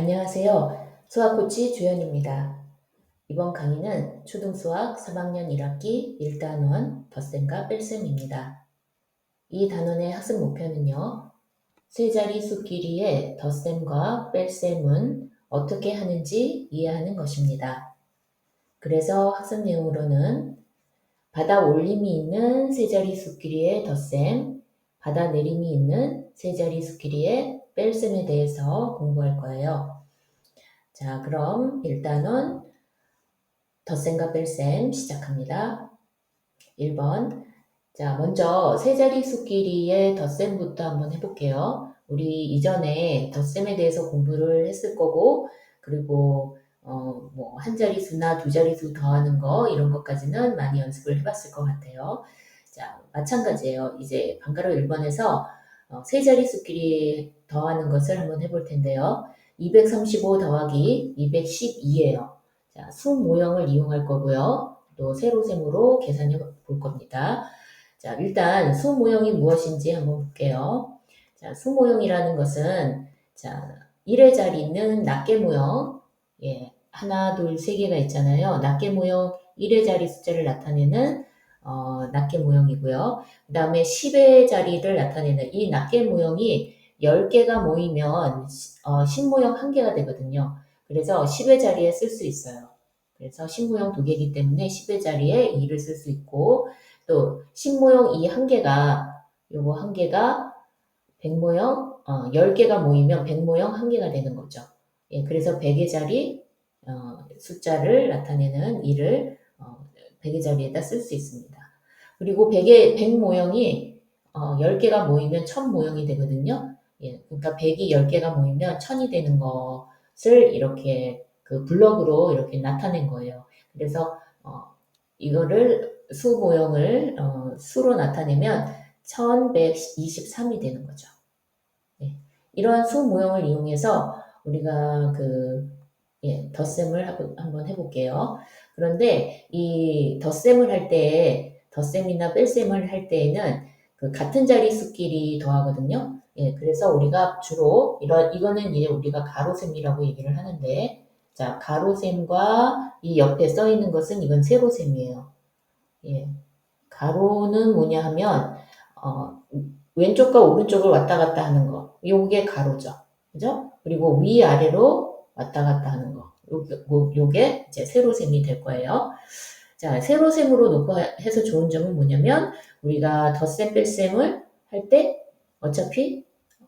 안녕하세요. 수학코치 주연입니다. 이번 강의는 초등수학 3학년 1학기 1단원 덧셈과 뺄셈입니다. 이 단원의 학습 목표는요. 세 자리 수끼리의 덧셈과 뺄셈은 어떻게 하는지 이해하는 것입니다. 그래서 학습 내용으로는 받아 올림이 있는 세 자리 수끼리의 덧셈, 받아 내림이 있는 세 자리 수끼리의 뺄셈에 대해서 공부할 거예요. 자, 그럼 일단은 덧셈과 뺄셈 시작합니다. 1번. 자, 먼저 세 자릿수끼리의 덧셈부터 한번 해볼게요. 우리 이전에 덧셈에 대해서 공부를 했을 거고, 그리고 어, 뭐, 한 자릿수나 두 자릿수 더하는 거, 이런 것까지는 많이 연습을 해봤을 것 같아요. 자, 마찬가지예요. 이제 방가로 1번에서 어, 세 자릿수끼리 더하는 것을 한번 해볼 텐데요. 235 더하기 212예요. 자, 수 모형을 이용할 거고요. 또 세로셈으로 계산해 볼 겁니다. 자, 일단 수 모형이 무엇인지 한번 볼게요. 자, 수 모형이라는 것은 자, 1의 자리는 낱개 모형, 예, 하나, 둘, 세 개가 있잖아요. 낱개 모형 1의 자리 숫자를 나타내는 어, 낱개 모형이고요. 그 다음에 10의 자리를 나타내는 이 낱개 모형이 10개가 모이면 어, 신모형 1개가 되거든요. 그래서 10의 자리에 쓸 수 있어요. 그래서 신모형 2개이기 때문에 10의 자리에 2를 쓸 수 있고 또 신모형 2 1개가 요거 1개가 100모형 어, 10개가 모이면 100모형 1개가 되는 거죠. 예, 그래서 100의 자리 어, 숫자를 나타내는 2를 어, 100의 자리에다 쓸 수 있습니다. 그리고 100의 100 모형이 어, 10개가 모이면 1000 모형이 되거든요. 예, 그러니까 100이 10개가 모이면 1000이 되는 것을 이렇게 그 블럭으로 이렇게 나타낸 거예요. 그래서 어, 이거를 수 모형을 어, 수로 나타내면 1123이 되는 거죠. 예, 이러한 수 모형을 이용해서 우리가 그 예, 덧셈을 한번 해볼게요. 그런데 이 덧셈을 할 때, 덧셈이나 뺄셈을 할 때에는 그 같은 자리 수끼리 더하거든요. 예, 그래서 우리가 주로 이런 이거는 이제 우리가 가로셈이라고 얘기를 하는데 자, 가로셈과 이 옆에 써 있는 것은 이건 세로셈이에요. 예. 가로는 뭐냐 하면 어, 왼쪽과 오른쪽을 왔다 갔다 하는 거. 요게 가로죠. 그죠? 그리고 위아래로 왔다 갔다 하는 거. 요게, 요게 이제 세로셈이 될 거예요. 자, 세로셈으로 놓고 해서 좋은 점은 뭐냐면 우리가 덧셈 뺄셈을 할 때 어차피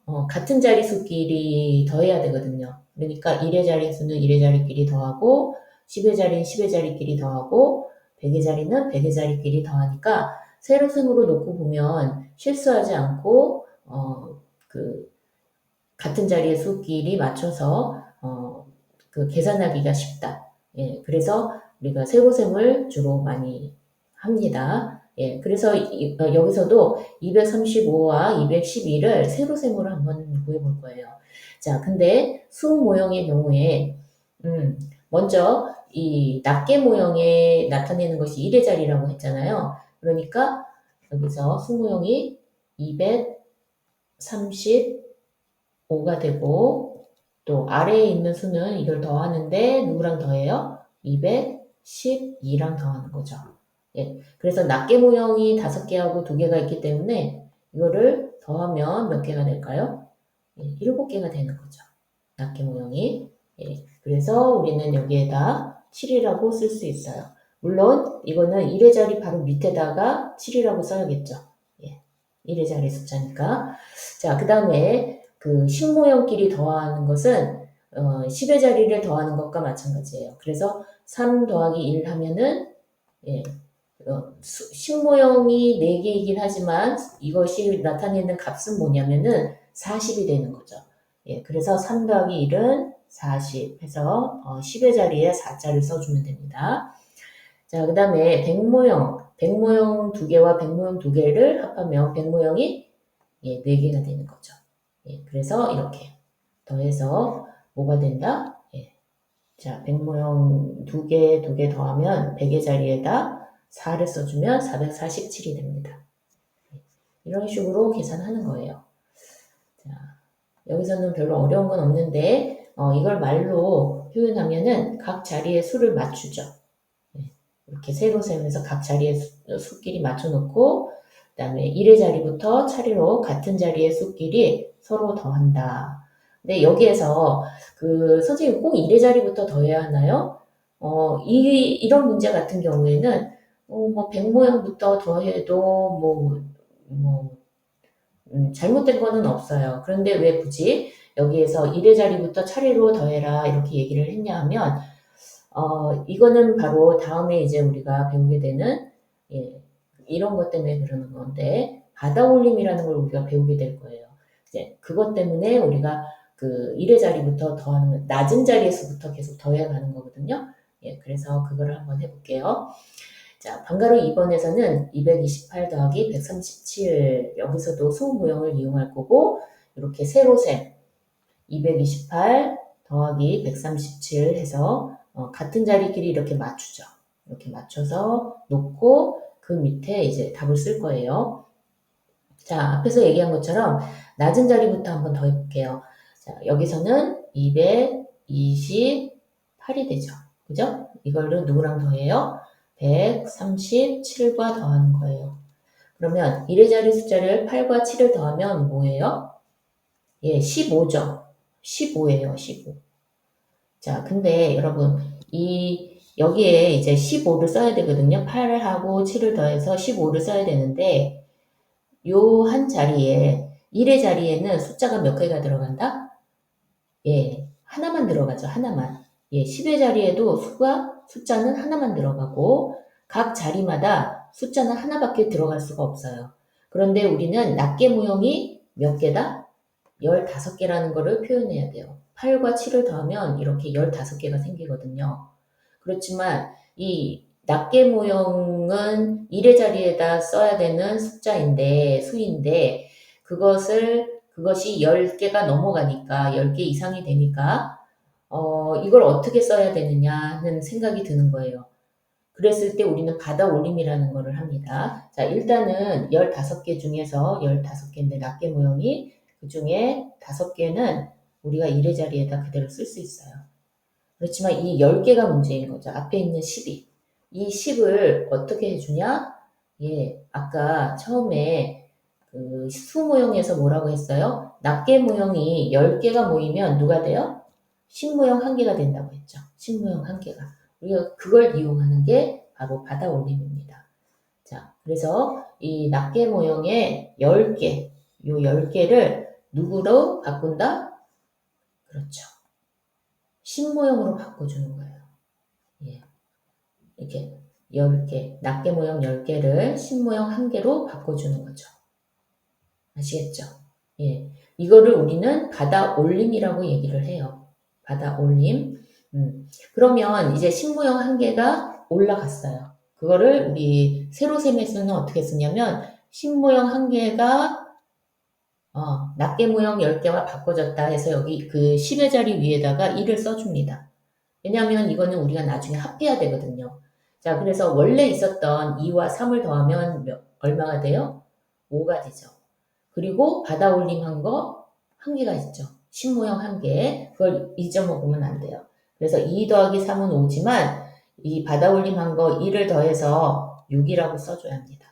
어, 같은 자리수끼리 더해야 되거든요. 그러니까 1의 자리수는 1의 자리끼리 더하고 10의 자리는 10의 자리끼리 더하고 100의 자리는 100의 자리끼리 더하니까 세로셈으로 놓고 보면 실수하지 않고 어, 그 같은 자리의 수끼리 맞춰서 어, 그 계산하기가 쉽다. 예, 그래서 우리가 세로셈을 주로 많이 합니다. 예, 그래서 이, 어, 여기서도 235와 212를 세로셈으로 한번 구해볼 거예요. 자, 근데 수 모형의 경우에 음, 먼저 이 낱개 모형에 나타내는 것이 1의 자리라고 했잖아요. 그러니까 여기서 수 모형이 235가 되고 또 아래에 있는 수는 이걸 더하는데 누구랑 더해요? 212랑 더하는 거죠. 예, 그래서 낱개 모형이 다섯 개하고 두 개가 있기 때문에 이거를 더하면 몇 개가 될까요? 예, 일곱 개가 되는 거죠. 낱개 모형이. 예, 그래서 우리는 여기에다 7이라고 쓸 수 있어요. 물론 이거는 1의 자리 바로 밑에다가 7이라고 써야겠죠. 예, 1의 자리 숫자니까. 자, 그 다음에 그 신모형끼리 더하는 것은 어, 10의 자리를 더하는 것과 마찬가지예요. 그래서 3 더하기 1 하면은 예, 어, 식모형이 4개이긴 하지만 이것이 나타내는 값은 뭐냐면은 40이 되는 거죠. 예, 그래서 3 더하기 1은 40 해서 어, 10의 자리에 4자를 써주면 됩니다. 자, 그 다음에 백모형, 백모형 2개와 백모형 2개를 합하면 백모형이 예, 4개가 되는 거죠. 예, 그래서 이렇게 더해서 뭐가 된다? 예. 자, 백모형 2개, 2개 더하면 100의 자리에다 4를 써주면 447이 됩니다. 이런 식으로 계산하는 거예요. 자, 여기서는 별로 어려운 건 없는데 어, 이걸 말로 표현하면은 각 자리에 수를 맞추죠. 네, 이렇게 세로셈에서 각 자리에 수, 수끼리 맞춰놓고 그 다음에 1의 자리부터 차례로 같은 자리의 수끼리 서로 더한다. 근데 여기에서 그 선생님 꼭 1의 자리부터 더해야 하나요? 어, 이, 이런 문제 같은 경우에는 어, 뭐, 100모양부터 더해도 뭐, 뭐, 음, 잘못된 거는 없어요. 그런데 왜 굳이 여기에서 1의 자리부터 차례로 더해라 이렇게 얘기를 했냐 하면, 어, 이거는 바로 다음에 이제 우리가 배우게 되는, 예, 이런 것 때문에 그러는 건데, 받아올림이라는 걸 우리가 배우게 될 거예요. 이제 그것 때문에 우리가 그 1의 자리부터 더하는, 낮은 자리에서부터 계속 더해가는 거거든요. 예, 그래서 그거를 한번 해볼게요. 자, 방가로 2번에서는 228 더하기 137 여기서도 수모형을 이용할 거고 이렇게 세로셈 228 더하기 137 해서 어, 같은 자리끼리 이렇게 맞추죠. 이렇게 맞춰서 놓고 그 밑에 이제 답을 쓸 거예요. 자, 앞에서 얘기한 것처럼 낮은 자리부터 한번 더 해볼게요. 자, 여기서는 228이 되죠. 그죠? 이걸로 누구랑 더해요? 137과 더하는 거예요. 그러면 1의 자리 숫자를 8과 7을 더하면 뭐예요? 예, 15죠. 15예요, 15. 자, 근데 여러분, 이, 여기에 이제 15를 써야 되거든요. 8하고 7을 더해서 15를 써야 되는데, 요 한 자리에, 1의 자리에는 숫자가 몇 개가 들어간다? 예, 하나만 들어가죠, 하나만. 예, 10의 자리에도 수가, 숫자는 하나만 들어가고, 각 자리마다 숫자는 하나밖에 들어갈 수가 없어요. 그런데 우리는 낱개 모형이 몇 개다? 15개라는 거를 표현해야 돼요. 8과 7을 더하면 이렇게 15개가 생기거든요. 그렇지만 이 낱개 모형은 1의 자리에다 써야 되는 숫자인데, 수인데, 그것을, 그것이 10개가 넘어가니까, 10개 이상이 되니까, 어, 이걸 어떻게 써야 되느냐는 생각이 드는 거예요. 그랬을 때 우리는 받아 올림이라는 거를 합니다. 자, 일단은 15개 중에서 15개인데 낱개 모형이 그 중에 5개는 우리가 1의 자리에다 그대로 쓸 수 있어요. 그렇지만 이 10개가 문제인 거죠. 앞에 있는 10 이. 이 10을 어떻게 해주냐? 예, 아까 처음에 그 수 모형에서 뭐라고 했어요? 낱개 모형이 10개가 모이면 누가 돼요? 10모형 1개가 된다고 했죠. 10모형 1개가. 우리가 그걸 이용하는 게 바로 받아 올림입니다. 자, 그래서 이 낱개 모형의 10개, 요 10개를 누구로 바꾼다? 그렇죠. 신모형으로 바꿔주는 거예요. 예. 이렇게 10개, 낱개 모형 10개를 신 모형 1개로 바꿔주는 거죠. 아시겠죠? 예. 이거를 우리는 받아 올림이라고 얘기를 해요. 받아 올림. 음. 그러면 이제 신모형 1개가 올라갔어요. 그거를 우리 세로셈에서는 어떻게 쓰냐면 신모형 1개가 어, 낱개 모형 10개와 바꿔졌다 해서 여기 그 10의 자리 위에다가 1을 써줍니다. 왜냐하면 이거는 우리가 나중에 합해야 되거든요. 자, 그래서 원래 있었던 2와 3을 더하면 몇, 얼마가 돼요? 5가 되죠. 그리고 받아 올림한 거 한 개가 있죠. 신모형 한 개. 그걸 잊어먹으면 안 돼요. 그래서 2 더하기 3은 5지만 이 받아 올림한 거 1을 더해서 6이라고 써줘야 합니다.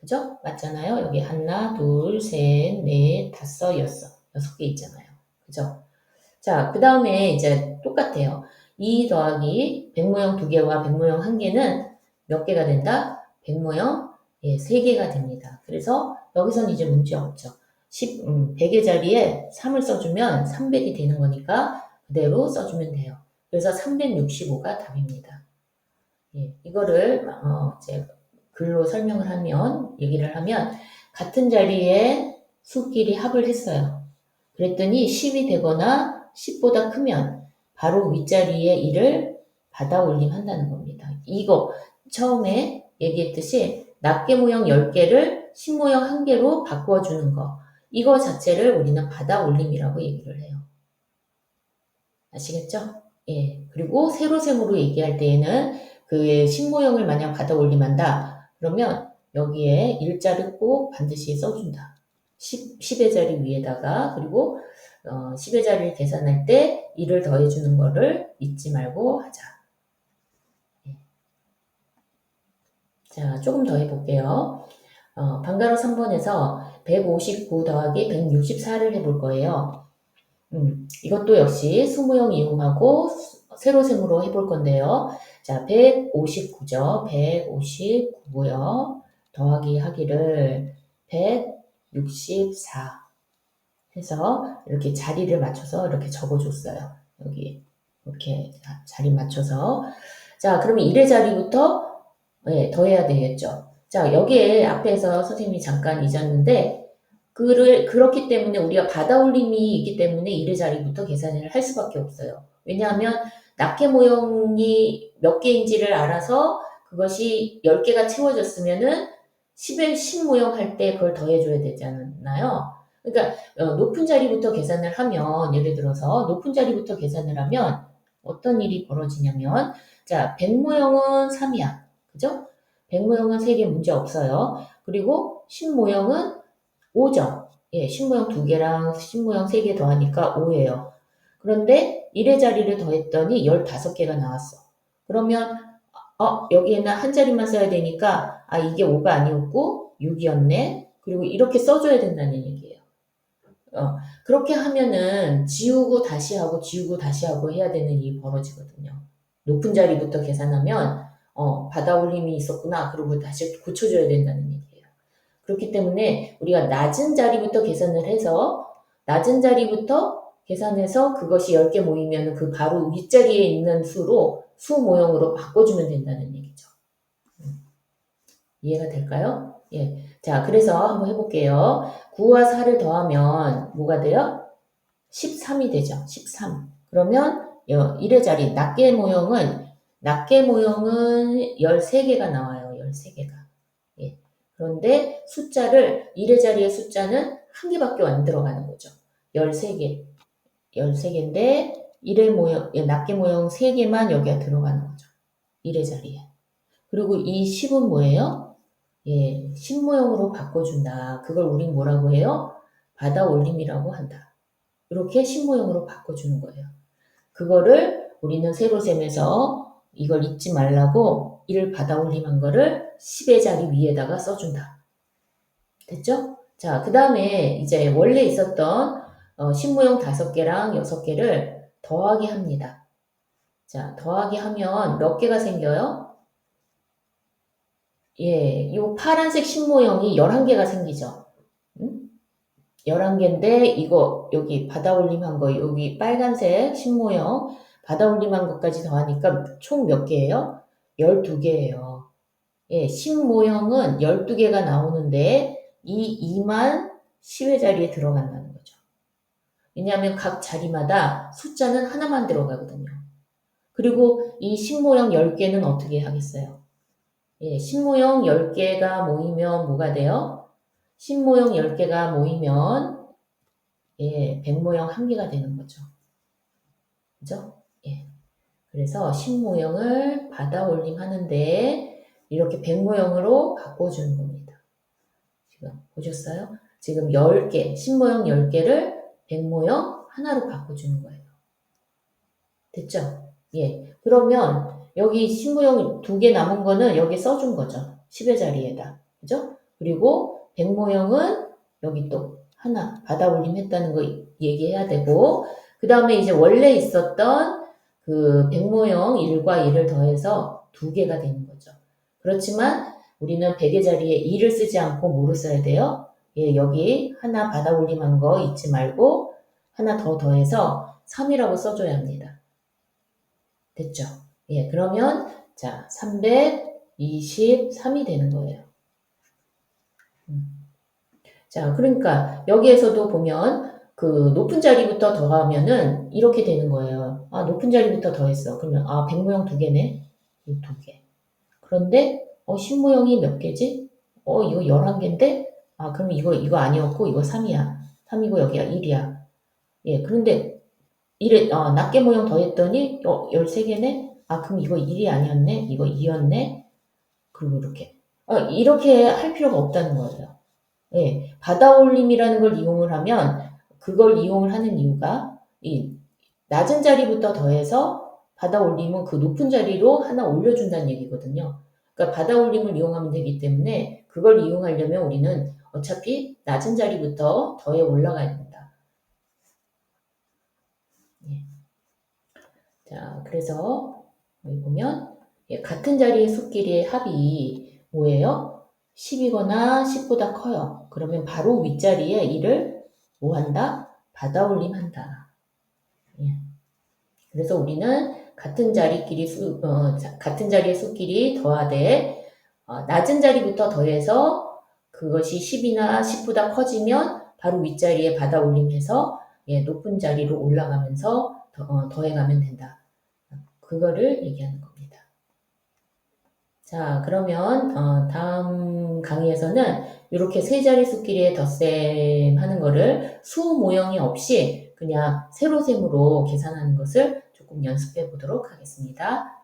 그죠? 맞잖아요. 여기 하나, 둘, 셋, 넷, 다섯, 여섯. 여섯 개 있잖아요. 그죠? 자, 그 다음에 이제 똑같아요. 2 더하기 100모형 2개와 100모형 1개는 몇 개가 된다? 100모형 예, 3개가 됩니다. 그래서 여기선 이제 문제 없죠. 10, 음, 100의 자리에 3을 써주면 300이 되는 거니까 그대로 써주면 돼요. 그래서 365가 답입니다. 예, 이거를 어, 이제 글로 설명을 하면 얘기를 하면 같은 자리에 수끼리 합을 했어요. 그랬더니 10이 되거나 10보다 크면 바로 윗자리에 1을 받아 올림한다는 겁니다. 이거 처음에 얘기했듯이 낱개 모형 10개를 신모형 1개로 바꿔주는 거. 이거 자체를 우리는 받아 올림이라고 얘기를 해요. 아시겠죠? 예. 그리고 세로셈으로 얘기할 때에는 그 신모형을 만약 받아 올림한다. 그러면 여기에 일자를 꼭 반드시 써준다. 10, 10의 자리 위에다가 그리고 어, 10의 자리를 계산할 때 1을 더해주는 거를 잊지 말고 하자. 예. 자, 조금 더 해볼게요. 어, 방가로 3번에서 159 더하기 164를 해볼 거예요. 음, 이것도 역시 수모형 이용하고 세로셈으로 해볼 건데요. 자, 159죠. 159고요. 더하기 하기를 164 해서 이렇게 자리를 맞춰서 이렇게 적어줬어요. 여기 이렇게 자리 맞춰서 자, 그러면 1의 자리부터 네, 더해야 되겠죠. 자, 여기에 앞에서 선생님이 잠깐 잊었는데 그를 그렇기 때문에 우리가 받아올림이 있기 때문에 1의 자리부터 계산을 할 수밖에 없어요. 왜냐하면 낱개 모형이 몇 개인지를 알아서 그것이 10개가 채워졌으면은 10의 10 모형 할 때 그걸 더해줘야 되잖아요. 그러니까 어, 높은 자리부터 계산을 하면 예를 들어서 높은 자리부터 계산을 하면 어떤 일이 벌어지냐면 자, 100 모형은 3이야. 그죠? 100 모형은 3개 문제 없어요. 그리고 10 모형은 5죠. 예, 10 모형 2개랑 10 모형 3개 더하니까 5예요. 그런데 1의 자리를 더했더니 15개가 나왔어. 그러면 어, 여기에는 한 자리만 써야 되니까 아, 이게 5가 아니었고 6이었네. 그리고 이렇게 써줘야 된다는 얘기예요. 어, 그렇게 하면은 지우고 다시 하고 지우고 다시 하고 해야 되는 일이 벌어지거든요. 높은 자리부터 계산하면 어, 받아 올림이 있었구나. 그러고 다시 고쳐줘야 된다는 얘기예요. 그렇기 때문에 우리가 낮은 자리부터 계산을 해서 낮은 자리부터 계산해서 그것이 10개 모이면 그 바로 윗자리에 있는 수로 수 모형으로 바꿔주면 된다는 얘기죠. 음. 이해가 될까요? 예. 자, 그래서 한번 해볼게요. 9와 4를 더하면 뭐가 돼요? 13이 되죠. 13. 그러면 1의 자리, 낱개 모형은, 낱개 모형은 13개가 나와요. 13개가. 예. 그런데 숫자를, 1의 자리의 숫자는 한 개밖에 안 들어가는 거죠. 13개. 13개인데 1의 모형, 낱개 모형 3개만 여기가 들어가는 거죠. 1의 자리에. 그리고 이 10은 뭐예요? 예, 10 모형으로 바꿔준다. 그걸 우린 뭐라고 해요? 받아 올림이라고 한다. 이렇게 10 모형으로 바꿔주는 거예요. 그거를 우리는 세로 셈에서 이걸 잊지 말라고 1을 받아 올림한 거를 10의 자리 위에다가 써준다. 됐죠? 자, 그 다음에 이제 원래 있었던 어, 신모형 5개랑 6개를 더하기 합니다. 자, 더하기 하면 몇 개가 생겨요? 예, 이 파란색 신모형이 11개가 생기죠. 음? 11개인데 이거 여기 받아올림한 거 여기 빨간색 신모형 받아올림한 것까지 더하니까 총 몇 개예요? 12개예요. 예, 신모형은 12개가 나오는데 이 2만 10의 자리에 들어간다는 거죠. 왜냐하면 각 자리마다 숫자는 하나만 들어가거든요. 그리고 이 신모형 10개는 어떻게 하겠어요? 예, 신모형 10개가 모이면 뭐가 돼요? 신모형 10개가 모이면 예, 백모형 1개가 되는 거죠. 그죠? 예. 그래서 신모형을 받아 올림 하는데 이렇게 백모형으로 바꿔주는 겁니다. 지금 보셨어요? 지금 10개, 신모형 10개를 백모형 하나로 바꿔주는 거예요. 됐죠? 예. 그러면 여기 신모형 두 개 남은 거는 여기 써준 거죠. 10의 자리에다. 그죠? 그리고 백모형은 여기 또 하나 받아 올림 했다는 거 얘기해야 되고, 그 다음에 이제 원래 있었던 그 백모형 1과 1을 더해서 두 개가 되는 거죠. 그렇지만 우리는 100의 자리에 2를 쓰지 않고 뭐를 써야 돼요? 예, 여기 하나 받아 올림한 거 잊지 말고 하나 더 더해서 3이라고 써줘야 합니다. 됐죠? 예, 그러면 자 323이 되는 거예요. 음. 자, 그러니까 여기에서도 보면 그 높은 자리부터 더하면은 이렇게 되는 거예요. 아, 높은 자리부터 더했어. 그러면 아, 백모형 두 개네. 이 두 개. 그런데 어, 신모형이 몇 개지? 어, 이거 11개인데? 아, 그럼 이거, 이거 아니었고, 이거 3이야. 3이고, 여기가 1이야. 예, 그런데, 1에, 어, 낱개 모형 더했더니, 어, 13개네? 아, 그럼 이거 1이 아니었네? 이거 2였네? 그리고 이렇게. 어, 이렇게 할 필요가 없다는 거예요. 예, 받아올림이라는 걸 이용을 하면, 그걸 이용을 하는 이유가 이 낮은 자리부터 더해서 받아 올리면 그 높은 자리로 하나 올려준다는 얘기거든요. 그러니까 받아 올림을 이용하면 되기 때문에 그걸 이용하려면 우리는 어차피 낮은 자리부터 더해 올라가야 된다. 예. 자, 그래서 여기 보면 예, 같은 자리의 수끼리의 합이 뭐예요? 10이거나 10보다 커요. 그러면 바로 윗자리에 이를 뭐 한다? 받아 올림한다. 예. 그래서 우리는 같은 자리끼리 수, 어, 자- 같은 자리의 수끼리 더하되 어, 낮은 자리부터 더해서 그것이 10이나 10보다 커지면 바로 윗자리에 받아 올림해서 예, 높은 자리로 올라가면서 더, 어, 더해가면 된다. 그거를 얘기하는 겁니다. 자, 그러면 어, 다음 강의에서는 이렇게 세 자리 수끼리의 덧셈 하는 거를 수 모형이 없이 그냥 세로셈으로 계산하는 것을 조금 연습해 보도록 하겠습니다.